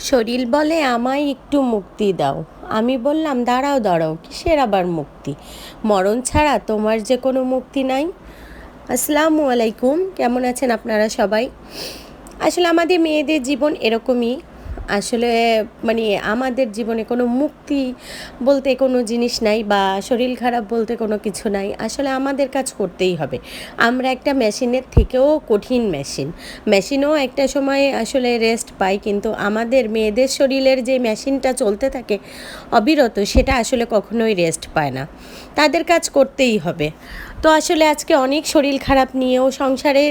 শরীর বলে আমায় একটু মুক্তি দাও। আমি বললাম, দাঁড়াও দাঁড়াও, কিসের আবার মুক্তি? মরণ ছাড়া তোমার যে কোনো মুক্তি নাই। আসসালামু আলাইকুম, কেমন আছেন আপনারা সবাই? আসলে আমাদের মেয়েদের জীবন এরকমই। আসলে মানে আমাদের জীবনে কোনো মুক্তি বলতে কোনো জিনিস নাই বা শরীর খারাপ বলতে কোনো কিছু নাই। আসলে আমাদের কাজ করতেই হবে। আমরা একটা মেশিনের থেকেও কঠিন মেশিন। মেশিনও একটা সময় আসলে রেস্ট পাই কিন্তু আমাদের মেয়েদের শরীরের যে মেশিনটা চলতে থাকে, অবিরত সেটা আসলে কখনোই রেস্ট পায় না। তাদের কাজ করতেই হবে। তো আসলে আজকে অনেক শরীর খারাপ নিয়েও সংসারে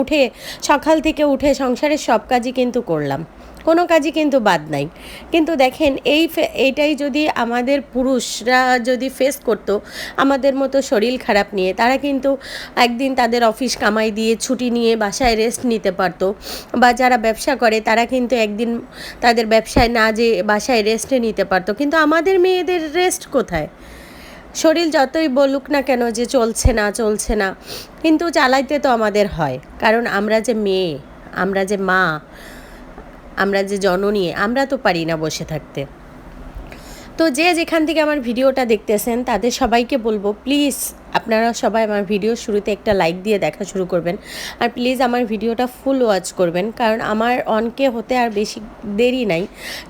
উঠে, সকাল থেকে উঠে সংসারের সব কাজই কিন্তু করলাম। কোনো কাজই কিন্তু বাদ নাই। কিন্তু দেখেন, এই এইটাই যদি আমাদের পুরুষরা যদি ফেস করতো, আমাদের মতো শরীর খারাপ নিয়ে, তারা কিন্তু একদিন তাদের অফিস কামাই দিয়ে ছুটি নিয়ে বাসায় রেস্ট নিতে পারতো। বা যারা ব্যবসা করে, তারা কিন্তু একদিন তাদের ব্যবসায় না যে বাসায় রেস্টে নিতে পারতো। কিন্তু আমাদের মেয়েদের রেস্ট কোথায়? শরীর যতই বলুক না কেন যে চলছে না চলছে না। কিন্তু চালাইতে তো আমাদের হয়। কারণ আমরা যে মেয়ে, আমরা যে মা আমরা যে জননী আমরা তো পারি না বসে থাকতে। তো যে যেখান থেকে আমার ভিডিওটা দেখতেছেন, তাদের সবাইকে বলব প্লিজ আপনারা সবাই আমার ভিডিও শুরুতে একটা লাইক দিয়ে দেখা শুরু করবেন। আর প্লিজ আমার ভিডিওটা ফুল ওয়াচ করবেন, কারণ আমার অনকে হতে আর বেশি দেরি নাই।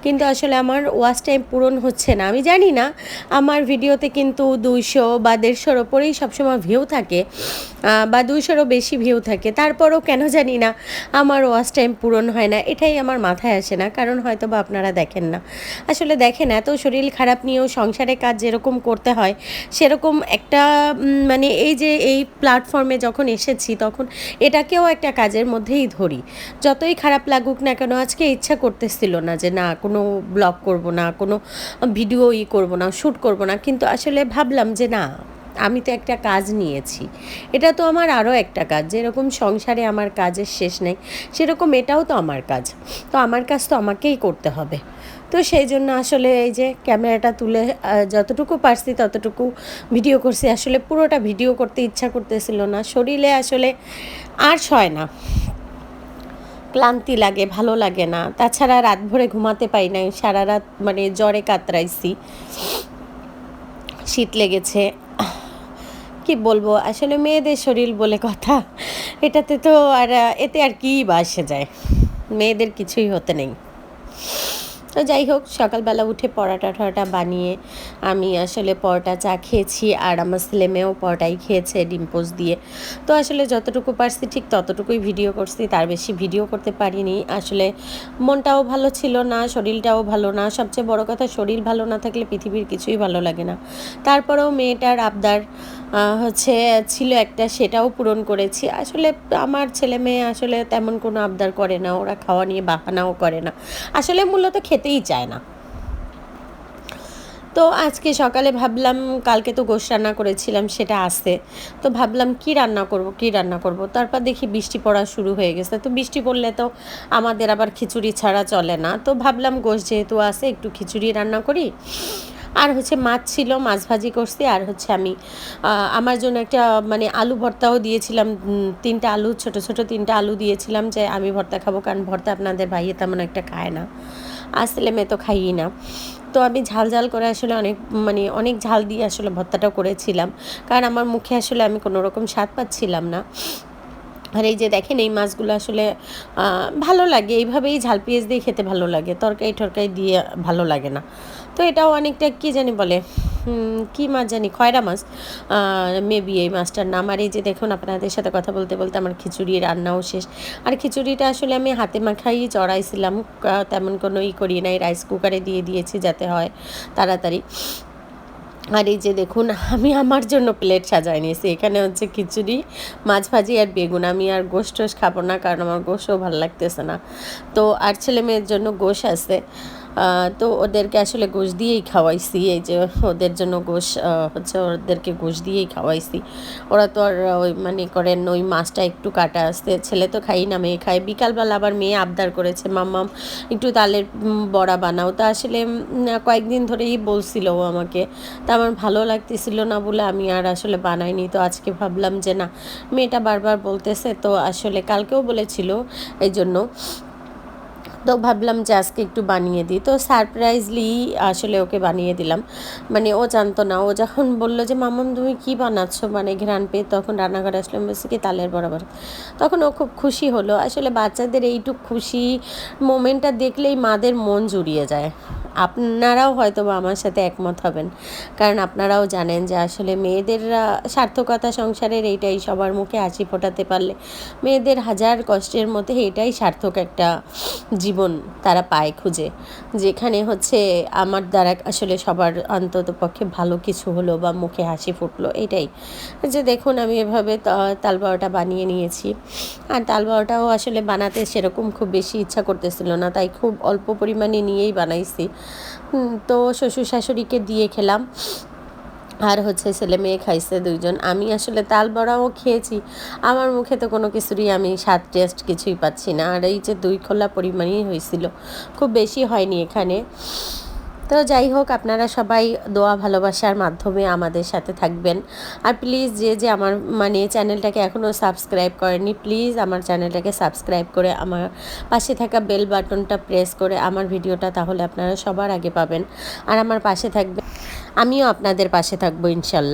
কিন্তু আসলে আমার ওয়াচ টাইম পূরণ হচ্ছে না। আমি জানি না, আমার ভিডিওতে কিন্তু দুইশো বা দেড়শোর ওপরেই সবসময় ভিউ থাকে বা দুইশোরও বেশি ভিউ থাকে। তারপরও কেন জানি না, আমার ওয়াচ টাইম পূরণ হয় না। এটাই আমার মাথায় আসে না, কারণ হয়তো বা আপনারা দেখেন না। আসলে দেখেন, এত শরীর খারাপ নিয়েও সংসারে কাজ যেরকম করতে হয়, সেরকম একটা মানে এই যে এই প্ল্যাটফর্মে যখন এসেছি, তখন এটাকেও একটা কাজের মধ্যেই ধরি। যতই খারাপ লাগুক না কেন, আজকে ইচ্ছা করতেছিল না যে না, কোনো ব্লগ করব না, কোনো ভিডিও ই করব না, শ্যুট করব না, কিন্তু আসলে ভাবলাম যে না আমি তো একটা কাজ নিয়েছি। এটা তো আমার আরও একটা কাজ, যেরকম সংসারে আমার কাজের শেষ নেই, সেরকম এটাও তো আমার কাজ। তো আমার কাজ তো আমাকেই করতে হবে। তো সেই জন্য আসলে এই যে ক্যামেরাটা তুলে যতটুকু পারছি ততটুকু ভিডিও করছি। আসলে পুরোটা ভিডিও করতে ইচ্ছা করতেছিল না, শরীরে আসলে আর সয় না। ক্লান্তি লাগে, ভালো লাগে না। তাছাড়া রাত ভরে ঘুমাতে পাই নাই, সারা রাত মানে জ্বরে কাতরাইছি। শীত লেগেছে। কি বলব? আসলে মেয়েদের শরীর বলে কথা। এটাতে তো আর, এতে আর কী বাসে যায়? মেয়েদের কিছুই হতে নেই। তো যাই হোক, সকালবেলা উঠে পরোটা টরাটা বানিয়ে আমি আসলে পরোটা চা খেয়েছি আর আমার ছেলে মেয়েও পরোটাই খেয়েছে ডিম্পোজ দিয়ে। তো আসলে যতটুকু পারছি ঠিক ততটুকুই ভিডিও করছি, তার বেশি ভিডিও করতে পারিনি। আসলে মনটাও ভালো ছিল না, শরীরটাও ভালো না। সবচেয়ে বড় কথা, শরীর ভালো না থাকলে পৃথিবীর কিছুই ভালো লাগে না। তারপরেও মেয়েটার আবদার হচ্ছে, ছিল একটা, সেটাও পূরণ করেছি। আসলে আমার ছেলে মেয়ে আসলে তেমন কোনো আবদার করে না, ওরা খাওয়া নিয়ে বাহানাও করে না। আসলে মূলত খেতেই চায় না। তো আজকে সকালে ভাবলাম, কালকে তো গোশ রান্না করেছিলাম সেটা আসতে তো ভাবলাম, কি রান্না করব, কি রান্না করব? তারপর দেখি বৃষ্টি পড়া শুরু হয়ে গেছে। তো বৃষ্টি পড়লে তো আমাদের আবার খিচুড়ি ছাড়া চলে না। তো ভাবলাম, গোশ যেহেতু আসে একটু খিচুড়ি রান্না করি। আর হচ্ছে মাছ ছিল, মাছ ভাজি করছি। আর হচ্ছে আমি আমার জন্য একটা মানে আলু ভর্তাও দিয়েছিলাম। তিনটা আলু, ছোট ছোট তিনটা আলু দিয়েছিলাম যে আমি ভর্তা খাব, কারণ ভর্তা আপনাদের ভাইয়ে তেমন একটা খায় না। আসলে মেয়ে তো খাইই না। তো আমি ঝাল ঝাল করে আসলে অনেক মানে অনেক ঝাল দিয়ে আসলে ভর্তাটা করেছিলাম। কারণ আমার মুখে আসলে আমি কোনো রকম স্বাদ পাচ্ছিলাম না। আর এই যে দেখেন, এই মাছগুলো আসলে ভালো লাগে। এইভাবেই ঝাল পেঁয়াজ দিয়ে খেতে ভালো লাগে। তরকারি টরকারি দিয়ে ভালো লাগে না। তো এটাও অনেকটা কী জানি বলে কী মাছ জানি, খয়রা মাছ। মেবি এই মাছটার নাম। আর এই যে দেখুন, আপনাদের সাথে কথা বলতে বলতে আমার খিচুড়ি রান্নাও শেষ। আর খিচুড়িটা আসলে আমি হাতে মাখাই, চড়াইছিলাম তেমন কোনো ই করি নাই। রাইস কুকারে দিয়ে দিয়েছি যাতে হয় তাড়াতাড়ি। আর এই যে দেখুন, আমি আমার জন্য প্লেট সাজাই নিয়েছি। এখানে হচ্ছে খিচুড়ি, মাছ ভাজি আর বেগুন। আমি আর গোশ টোশ খাব না, কারণ আমার গোশও ভালো লাগতেছে না। তো আর ছেলে মেয়ের জন্য গোশ আছে। তো ওদেরকে আসলে গোশ দিয়েই খাওয়াইছি, এই যে ওদের জন্য গোশ হচ্ছে ওদেরকে গোশ দিয়েই খাওয়াইছি। ওরা তো আর ওই মানে করেন ওই মাছটা একটু কাটা আসতে ছেলে তো খাই না, মেয়ে খায়। বিকালবেলা আবার মেয়ে আবদার করেছে, মাম্মাম, একটু তালের বড়া বানাও। তা আসলে কয়েকদিন ধরেই বলছিল ও আমাকে। তা আমার ভালো লাগতেছিল না বলে আমি আর আসলে বানাইনি। তো আজকে ভাবলাম যে না, মেয়েটা বারবার বলতেছে, তো আসলে কালকেও বলেছিল এই জন্য তো ভাবলাম যে আজকে একটু বানিয়ে দিই। তো সারপ্রাইজলি আসলে ওকে বানিয়ে দিলাম। মানে ও জানতো না। ও যখন বলল যে মামাম তুমি কী বানাচ্ছ? মানে ঘ্রাণ পেয়ে তখন রান্নাঘরে আসলাম বলছি কি, তালের বরাবর। তখন ও খুব খুশি হলো। আসলে বাচ্চাদের এইটুক খুশি মোমেন্টটা দেখলেই মাদের মন জুড়িয়ে যায়। আপনারাও হয়তো বা আমার সাথে একমত হবেন। কারণ আপনারাও জানেন যে, আসলে মেয়েদের সার্থকতা সংসারের এইটাই সবার মুখে হাসি ফোটাতে পারলে, মেয়েদের হাজার কষ্টের মধ্যে এটাই সার্থক একটা জীবন। তারা পায় খুঁজে। যেখানে হচ্ছে আমার দ্বারা আসলে সবার অন্তত পক্ষে ভালো কিছু হলো বা মুখে হাসি ফুটলো এটাই। যে দেখুন আমি এভাবে তা- তাল বড়াটা বানিয়ে নিয়েছি। আর তাল বড়াটাও আসলে বানাতে সেরকম খুব বেশি ইচ্ছা করতেছিল না, তাই খুব অল্প পরিমাণে নিয়েই বানাইছি। তো শ্বশুর শাশুড়িকে দিয়ে খেলাম। আর হচ্ছে ছেলে মেয়ে খাইছে দুইজন। আমি আসলে তাল বড়াও খেয়েছি। আমার মুখে তো কোনো কিছুরই আমি স্বাদ টেস্ট কিছুই পাচ্ছি না। আর এই যে দুই খোলা পরিমাণই হয়েছিল। খুব বেশি হয়নি এখানে। তো যাই হোক, আপনারা সবাই দোয়া ভালোবাসার মাধ্যমে আমাদের সাথে থাকবেন। আর প্লিজ যে যে আমার মানে চ্যানেলটাকে এখনও সাবস্ক্রাইব করেনি প্লিজ আমার চ্যানেলটাকে সাবস্ক্রাইব করে আমার পাশে থাকা বেল বাটনটা প্রেস করে আমার ভিডিওটা তাহলে আপনারা সবার আগে পাবেন। আর আমার পাশে থাকবেন আমিও আপনাদের পাশে থাকব ইনশাল্লাহ।